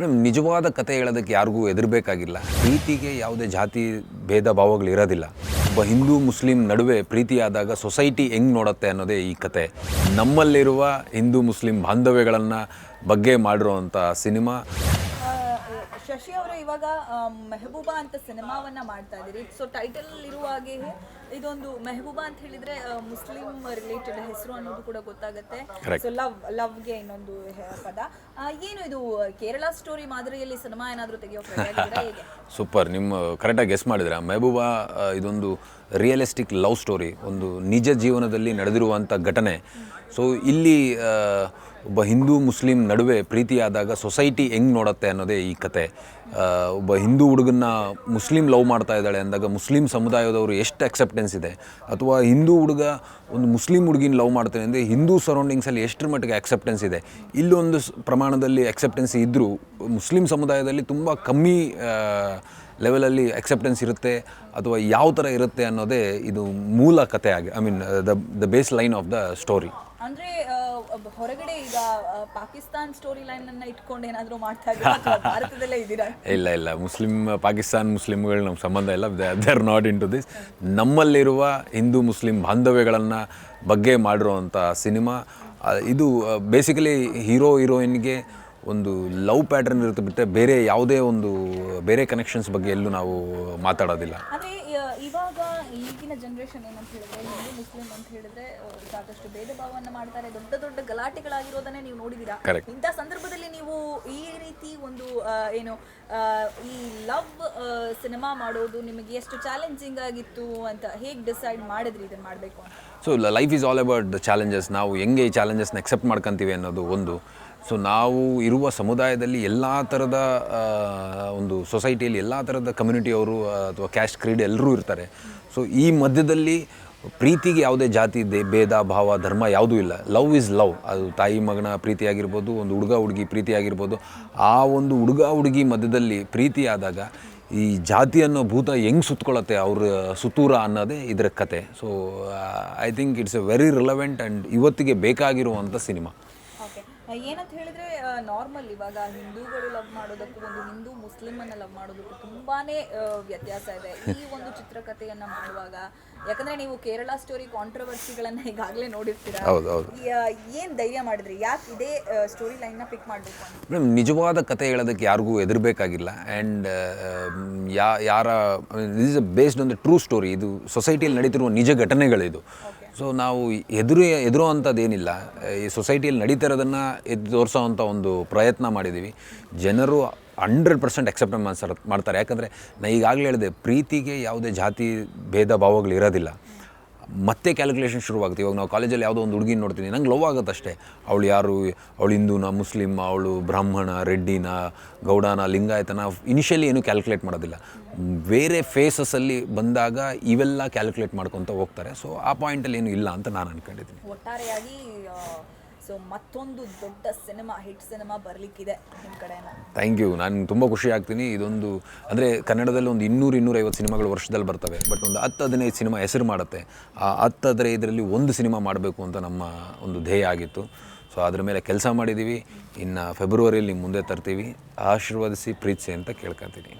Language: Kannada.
ಮೇಡಮ್ ನಿಜವಾದ ಕತೆ ಹೇಳೋದಕ್ಕೆ ಯಾರಿಗೂ ಹೆದರಬೇಕಾಗಿಲ್ಲ. ಪ್ರೀತಿಗೆ ಯಾವುದೇ ಜಾತಿ ಭೇದ ಭಾವಗಳು ಇರೋದಿಲ್ಲ. ಒಬ್ಬ ಹಿಂದೂ, ಮುಸ್ಲಿಂ ನಡುವೆ ಪ್ರೀತಿಯಾದಾಗ ಸೊಸೈಟಿ ಹೆಂಗೆ ನೋಡುತ್ತೆ ಅನ್ನೋದೇ ಈ ಕತೆ. ನಮ್ಮಲ್ಲಿರುವ ಹಿಂದೂ, ಮುಸ್ಲಿಂ ಬಾಂಧವ್ಯಗಳನ್ನು ಬಗ್ಗೆ ಮಾಡಿರುವಂಥ ಸಿನಿಮಾ. ಶಶಿ ಅವರು ಇವಾಗ ಮೆಹಬೂಬಾ ಅಂತ ಸಿನಿಮಾವನ್ನ ಮಾಡ್ತಾ ಇದ್ದೀರಿ. ಸೊ ಟೈಟಲ್ ಇರುವ ಹಾಗೆ ಇದೊಂದು ಮೆಹಬೂಬಾ ಅಂತ ಹೇಳಿದ್ರೆ ಮುಸ್ಲಿಂ ರಿಲೇಟೆಡ್ ಹೆಸರು ಅನ್ನೋದು ಕೂಡ ಗೊತ್ತಾಗುತ್ತೆ. ಸೊ ಲವ್ ಲವ್ಗೆ ಇನ್ನೊಂದು ಪದ. ಏನು ಇದು ಕೇರಳ ಸ್ಟೋರಿ ಮಾದರಿಯಲ್ಲಿ ಸಿನಿಮಾ ಏನಾದರೂ ತೆಗೆಯೋ ಸೂಪರ್ ನಿಮ್ಮ ಕರೆಕ್ಟಾಗಿ ಗೆಸ್ ಮಾಡಿದ್ರೆ ಮೆಹಬೂಬಾ ಇದೊಂದು ರಿಯಲಿಸ್ಟಿಕ್ ಲವ್ ಸ್ಟೋರಿ ಒಂದು ನಿಜ ಜೀವನದಲ್ಲಿ ನಡೆದಿರುವಂಥ ಘಟನೆ. ಸೊ ಇಲ್ಲಿ ಒಬ್ಬ ಹಿಂದೂ ಮುಸ್ಲಿಂ ನಡುವೆ ಪ್ರೀತಿಯಾದಾಗ ಸೊಸೈಟಿ ಹೆಂಗೆ ನೋಡುತ್ತೆ ಅನ್ನೋದೇ ಈ ಕತೆ. ಒಬ್ಬ ಹಿಂದೂ ಹುಡುಗನ್ನ ಮುಸ್ಲಿಂ ಲವ್ ಮಾಡ್ತಾ ಇದ್ದಾಳೆ ಅಂದಾಗ ಮುಸ್ಲಿಂ ಸಮುದಾಯದವರು ಎಷ್ಟು ಅಕ್ಸೆಪ್ಟೆನ್ಸ್ ಇದೆ? ಅಥವಾ ಹಿಂದೂ ಹುಡುಗ ಒಂದು ಮುಸ್ಲಿಂ ಹುಡುಗಿನ ಲವ್ ಮಾಡ್ತಾನೆ ಅಂದರೆ ಹಿಂದೂ ಸರೌಂಡಿಂಗ್ಸಲ್ಲಿ ಎಷ್ಟರ ಮಟ್ಟಿಗೆ ಅಕ್ಸೆಪ್ಟೆನ್ಸ್ ಇದೆ? ಇಲ್ಲೊಂದು ಪ್ರಮಾಣದಲ್ಲಿ ಅಕ್ಸೆಪ್ಟೆನ್ಸ್ ಇದ್ದರೂ ಮುಸ್ಲಿಂ ಸಮುದಾಯದಲ್ಲಿ ತುಂಬ ಕಮ್ಮಿ ಲೆವೆಲಲ್ಲಿ ಅಕ್ಸೆಪ್ಟೆನ್ಸ್ ಇರುತ್ತೆ ಅಥವಾ ಯಾವ ಥರ ಇರುತ್ತೆ ಅನ್ನೋದೇ ಇದು ಮೂಲ ಕತೆ ಆಗಿ I mean the the baseline of the story ಅಂದ್ರೆ ಹೊರಗಡೆ ಈಗ ಪಾಕಿಸ್ತಾನ್ ಸ್ಟೋರಿ ಲೈನ್ ಅನ್ನ ಇಟ್ಕೊಂಡು ಏನಾದರೂ ಮಾಡ್ತಾ ಭಾರತದಲ್ಲೇ ಇದ್ದೀರಾ? ಇಲ್ಲ ಇಲ್ಲ. ಮುಸ್ಲಿಂ ಪಾಕಿಸ್ತಾನ್ ಮುಸ್ಲಿಮ್ಗಳು ನಮ್ಮ ಸಂಬಂಧ ಇಲ್ಲ. They are not into this ನಮ್ಮಲ್ಲಿರುವ ಹಿಂದೂ ಮುಸ್ಲಿಂ ಬಾಂಧವ್ಯಗಳನ್ನು ಬಗ್ಗೆ ಮಾಡಿರುವಂಥ ಸಿನಿಮಾ ಇದು ಬೇಸಿಕಲಿ ಹೀರೋ ಹೀರೋಯಿನ್ಗೆ ಒಂದು ಲವ್ ಪ್ಯಾಟರ್ನ್ ಇರುತ್ತೆ ಬಿಟ್ಟರೆ ಬೇರೆ ಯಾವುದೇ ಒಂದು ಬೇರೆ ಕನೆಕ್ಷನ್ಸ್ ಬಗ್ಗೆ ಎಲ್ಲೂ ನಾವು ಮಾತಾಡೋದಿಲ್ಲ. ಅಂದ್ರೆ ಇವಾಗ ಈಗಿನ ಜನರೇಷನ್ ಏನಂತ ಹೇಳಿದ್ರೆ ಹಿಂದೂ ಮುಸ್ಲಿಂ ಅಂತ ಹೇಳಿದ್ರೆ ಸಾಕಷ್ಟು ಭೇದ ಭಾವವನ್ನು ಮಾಡ್ತಾರೆ ದೊಡ್ಡ ದೊಡ್ಡ ಗಲಾಟೆಗಳಾಗಿರೋದನ್ನೇ ನೀವು ನೋಡಿದೀರಾ? Correct. ಇಂಥ ಸಂದರ್ಭದಲ್ಲಿ ನೀವು ಈ ರೀತಿ ಒಂದು ಏನು ಈ ಲವ್ ಸಿನಿಮಾ ಮಾಡೋದು ನಿಮಗೆ ಎಷ್ಟು ಚಾಲೆಂಜಿಂಗ್ ಆಗಿತ್ತು ಅಂತ ಹೇಗೆ ಡಿಸೈಡ್ ಮಾಡಿದ್ರಿ ಇದನ್ನು ಮಾಡಬೇಕು so life is all about the challenges ನಾವು ಹೆಂಗೆ ಈ ಚಾಲೆಂಜಸ್ನ ಎಕ್ಸೆಪ್ಟ್ ಮಾಡ್ಕೊಂತೀವಿ ಅನ್ನೋದು ಒಂದು. ಸೊ ನಾವು ಇರುವ ಸಮುದಾಯದಲ್ಲಿ ಎಲ್ಲ ಥರದ ಒಂದು ಸೊಸೈಟಿಯಲ್ಲಿ ಎಲ್ಲ ಥರದ ಕಮ್ಯುನಿಟಿಯವರು ಅಥವಾ ಕ್ಯಾಸ್ಟ್ ಕ್ರೀಡ್ ಎಲ್ಲರೂ ಇರ್ತಾರೆ. ಸೊ ಈ ಮಧ್ಯದಲ್ಲಿ ಪ್ರೀತಿಗೆ ಯಾವುದೇ ಜಾತಿ, ದೇ, ಭೇದ, ಭಾವ, ಧರ್ಮ ಯಾವುದೂ ಇಲ್ಲ. ಲವ್ ಇಸ್ ಲವ್ ಅದು ತಾಯಿ ಮಗನ ಪ್ರೀತಿ ಆಗಿರ್ಬೋದು, ಒಂದು ಹುಡುಗ ಹುಡುಗಿ ಪ್ರೀತಿ ಆಗಿರ್ಬೋದು. ಆ ಒಂದು ಹುಡುಗ ಹುಡುಗಿ ಮಧ್ಯದಲ್ಲಿ ಪ್ರೀತಿಯಾದಾಗ ಈ ಜಾತಿ ಅನ್ನೋ ಭೂತ ಹೆಂಗೆ ಸುತ್ತಕೊಳ್ಳುತ್ತೆ ಅವ್ರ ಸುತ್ತೂರ ಅನ್ನೋದೇ ಇದರ ಕತೆ. So I think it's a very relevant and ಇವತ್ತಿಗೆ ಬೇಕಾಗಿರುವಂಥ ಸಿನಿಮಾ. ಏನಂತ ಹೇಳಿದ್ರೆ ನಾರ್ಮಲ್ ಇವಾಗ ಹಿಂದೂಗಳು ಲವ್ ಮಾಡೋದಕ್ಕೂ ಒಂದು ಹಿಂದೂ ಮುಸ್ಲಿಮ್ ಅನ್ನ ಲವ್ ಮಾಡೋದಕ್ಕೂ ತುಂಬಾನೇ ವ್ಯತ್ಯಾಸ ಇದೆ. ಈ ಒಂದು ಚಿತ್ರಕಥೆಯನ್ನ ಮಾಡುವಾಗ ಯಾಕಂದ್ರೆ ನೀವು ಕೇರಳ ಸ್ಟೋರಿ ಕಾಂಟ್ರವರ್ಸಿಗಳನ್ನ ಈಗಾಗಲೇ ನೋಡಿರ್ತೀರಾ? ಏನ್ ಧೈರ್ಯ ಮಾಡಿದ್ರಿ? ಯಾಕೆ ಇದೇ ಸ್ಟೋರಿ ಲೈನ್ನ ಪಿಕ್ ಮಾಡಬೇಕು ಮೇಡಮ್ ನಿಜವಾದ ಕತೆ ಹೇಳೋದಕ್ಕೆ ಯಾರಿಗೂ ಎದುರಬೇಕಾಗಿಲ್ಲ ಅಂಡ್ ಯಾ ಯಾರ is based on the true story ಇದು ಸೊಸೈಟಿಯಲ್ಲಿ ನಡೀತಿರುವ ನಿಜ ಘಟನೆಗಳಿದು. ಸೊ ನಾವು ಎದುರು ಎದುರೋ ಅಂಥದ್ದೇನಿಲ್ಲ ಈ ಸೊಸೈಟಿಯಲ್ಲಿ ನಡೀತಿರೋದನ್ನು ಎದ್ದು ತೋರಿಸೋವಂಥ ಒಂದು ಪ್ರಯತ್ನ ಮಾಡಿದ್ದೀವಿ ಜನರು ಹಂಡ್ರೆಡ್ ಪರ್ಸೆಂಟ್ ಅಕ್ಸೆಪ್ಟ್ ಮಾಡ್ತಾರೆ. ಯಾಕಂದರೆ ನಾ ಈಗಾಗಲೇ ಹೇಳಿದೆ, ಪ್ರೀತಿಗೆ ಯಾವುದೇ ಜಾತಿ, ಭೇದ, ಭಾವಗಳು ಇರೋದಿಲ್ಲ. ಮತ್ತೆ ಕ್ಯಾಲ್ಕುಲೇಷನ್ ಶುರುವಾಗುತ್ತೆ. ಇವಾಗ ನಾವು ಕಾಲೇಜಲ್ಲಿ ಯಾವುದೋ ಒಂದು ಹುಡುಗಿನ ನೋಡ್ತೀನಿ. ನಂಗೆ ಲವ್ ಆಗುತ್ತೆ ಅಷ್ಟೇ. ಅವಳು ಯಾರು? ಅವಳು ಹಿಂದೂನ, ಮುಸ್ಲಿಮ್, ಅವಳು ಬ್ರಾಹ್ಮಣ, ರೆಡ್ಡಿನ, ಗೌಡನ, ಲಿಂಗಾಯತನ ಇನಿಷಿಯಲಿ ಏನು ಕ್ಯಾಲ್ಕುಲೇಟ್ ಮಾಡೋದಿಲ್ಲ. ಬೇರೆ ಫೇಸಸಲ್ಲಿ ಬಂದಾಗ ಇವೆಲ್ಲ ಕ್ಯಾಲ್ಕುಲೇಟ್ ಮಾಡ್ಕೊತ ಹೋಗ್ತಾರೆ. ಸೊ ಆ ಪಾಯಿಂಟಲ್ಲಿ ಏನು ಇಲ್ಲ ಅಂತ ನಾನು ಅನ್ಕೊಂಡಿದ್ದೀನಿ. ಒಟ್ಟಾರೆಯಾಗಿ ಸೊ ಮತ್ತೊಂದು ದೊಡ್ಡ ಸಿನಿಮಾ, ಹಿಟ್ ಸಿನಿಮಾ ಬರಲಿಕ್ಕಿದೆ ನಿಮ್ಮ ಥ್ಯಾಂಕ್ ಯು ನಾನು ತುಂಬ ಖುಷಿ ಆಗ್ತೀನಿ. ಇದೊಂದು, ಅಂದರೆ ಕನ್ನಡದಲ್ಲಿ ಒಂದು ಇನ್ನೂರು, ಇನ್ನೂರೈವತ್ತು ಸಿನಿಮಾಗಳು ವರ್ಷದಲ್ಲಿ ಬರ್ತವೆ. ಬಟ್ ಒಂದು ಹತ್ತು, ಹದಿನೈದು ಸಿನಿಮಾ ಹೆಸರು ಮಾಡುತ್ತೆ. ಆ ಹತ್ತು, ಹದಿನೈದರಲ್ಲಿ ಒಂದು ಸಿನಿಮಾ ಮಾಡಬೇಕು ಅಂತ ನಮ್ಮ ಒಂದು ಧ್ಯೇಯ ಆಗಿತ್ತು. ಸೊ ಅದ್ರ ಮೇಲೆ ಕೆಲಸ ಮಾಡಿದ್ದೀವಿ ಇನ್ನು ಫೆಬ್ರವರಿಯಲ್ಲಿ ಮುಂದೆ ತರ್ತೀವಿ. ಆಶೀರ್ವದಿಸಿ, ಪ್ರೀತಿಸಿ ಅಂತ ಕೇಳ್ಕೊತೀನಿ.